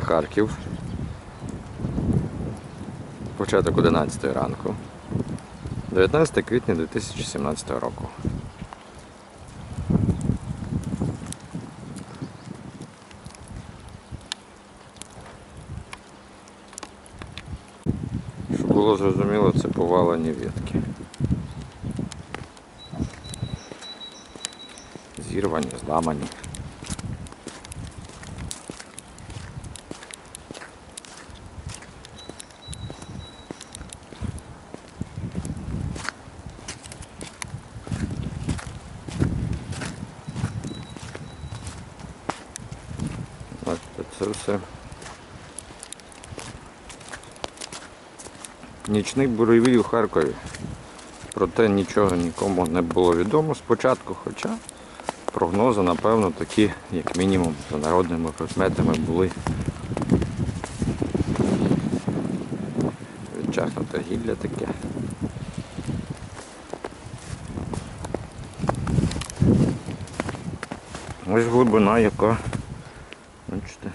Харків. Початок 11 ранку. 19 квітня 2017 року. Щоб було зрозуміло, це повалені ветки. Зірвані, зламані. Ось це все. Нічний буревій у Харкові. Проте нічого нікому не було відомо спочатку, хоча прогнози, напевно, такі, як мінімум, за народними предметами були. Відчахнуте гілля таке. Ось глибина яка. Бачите.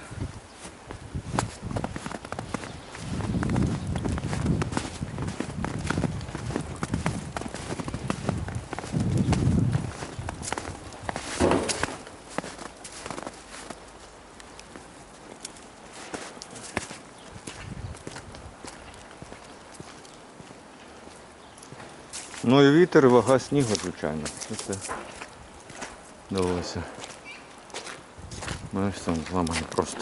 Ну і вітер, вага снігу, звичайно. Це все далося. Ну ось там зламано просто.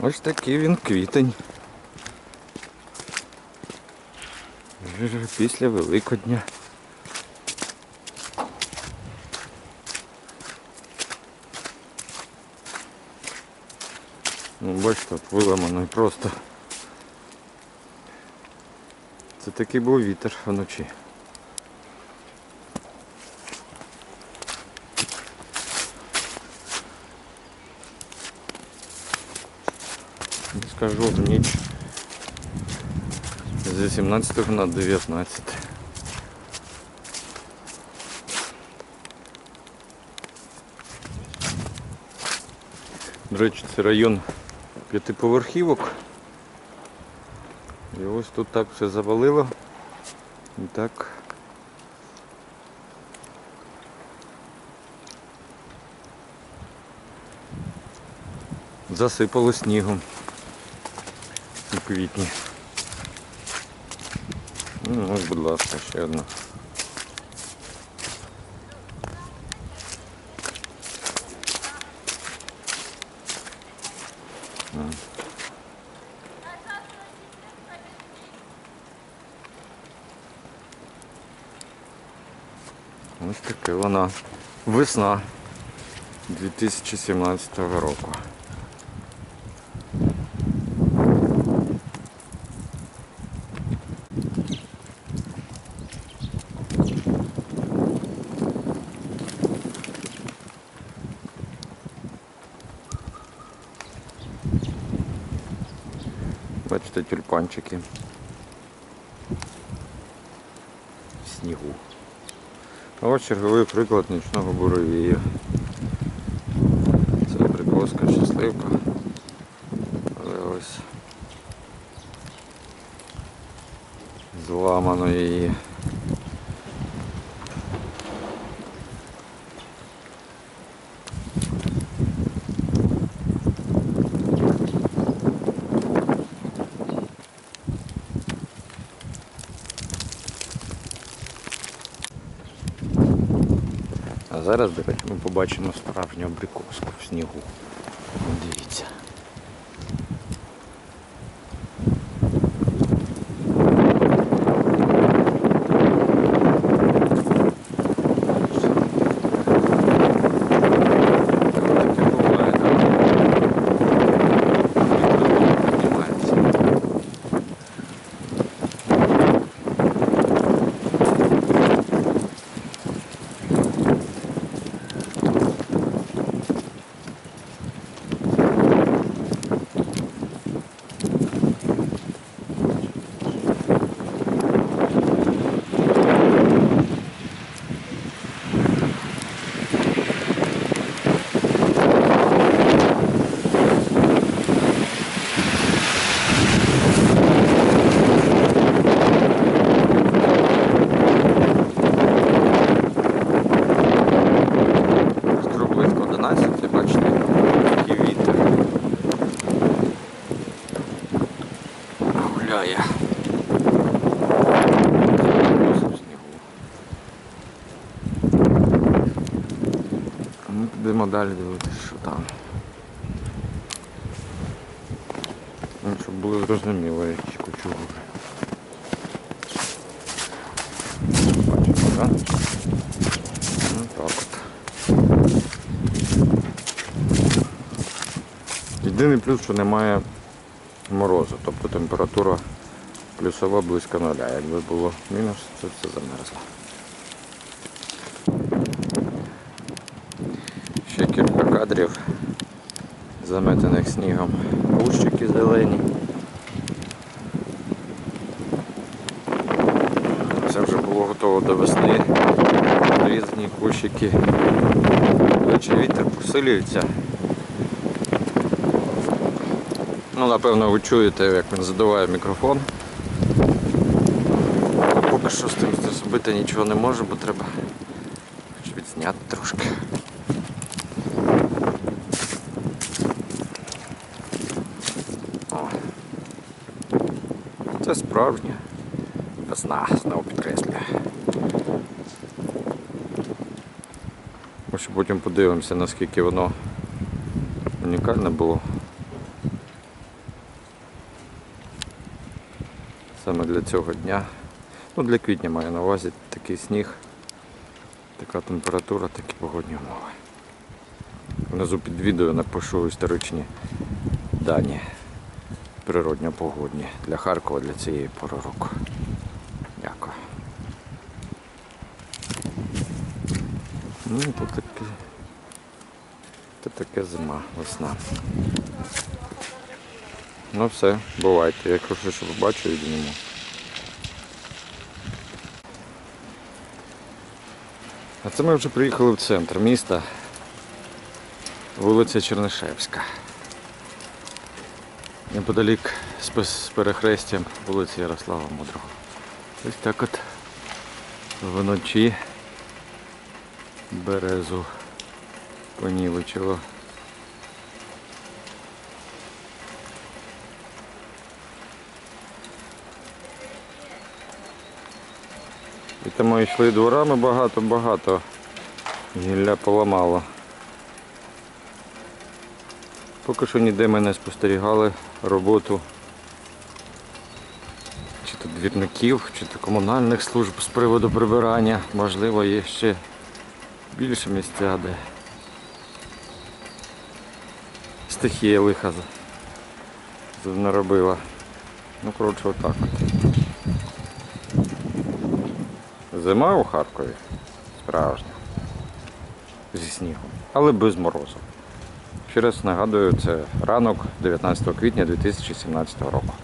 Ось такий він квітень. Після Великодня. Ну, бачите, от виламано і просто. Це такий був вітер вночі. Не Скажу в ніч з 18 на 19. До речі, це район п'ятиповерхівок. І ось тут так все завалило. І так. Засипало снігом у квітні. Ну, ось, будь ласка, ще одна. Ось таке вона весна 2017 року. Бачите тюльпанчики в снігу. Ось черговий приклад нічного буровію. Це прикоска щасливка. Але ось зламано її. А зараз, до речі, ми побачимо справжню абрикоску в снігу. Дивіться. Таке буває, так. Піднімається. Далі дивитися, що там. Ну, щоб було зрозуміло, які кучугури. Бачимо, так? Ну так от. Єдиний плюс, що немає морозу, тобто температура плюсова близько нуля. Якби було мінус, це все замерзло. Ще кілька кадрів заметених снігом. Кущики зелені. Це вже було готово до весни. Різні кущики. До вітер посилюється. Ну, напевно, ви чуєте, як він задуває мікрофон. Поки що з тим зробити нічого не можу, бо треба хоч відзняти трошки. Це справжня весна, знову підкреслюю. Ми ще потім подивимося, наскільки воно унікальне було. Саме для цього дня. Ну, для квітня маю на увазі такий сніг, така температура, такі погодні умови. Внизу під відео напишу історичні дані природньо-погодні для Харкова для цієї пори року. Дякую. Ну, то таке, то таке зима, весна. Ну все, бувайте. Якщо щось побачу, йдемо. А це ми вже приїхали в центр міста, вулиця Чернишевська. Неподалік з перехрестям вулиці Ярослава Мудрого. Ось так от вночі березу понівечило. І тому йшли дворами багато-багато. Гілля поламало. Поки що ніде ми не спостерігали роботу чи то двірників, чи то комунальних служб з приводу прибирання. Можливо, є ще більше місця, де стихія лиха наробила. Ну, коротше, отак от. Зима у Харкові справжня. Зі снігом, але без морозу. Ще раз нагадую, це ранок 19 квітня 2017 року.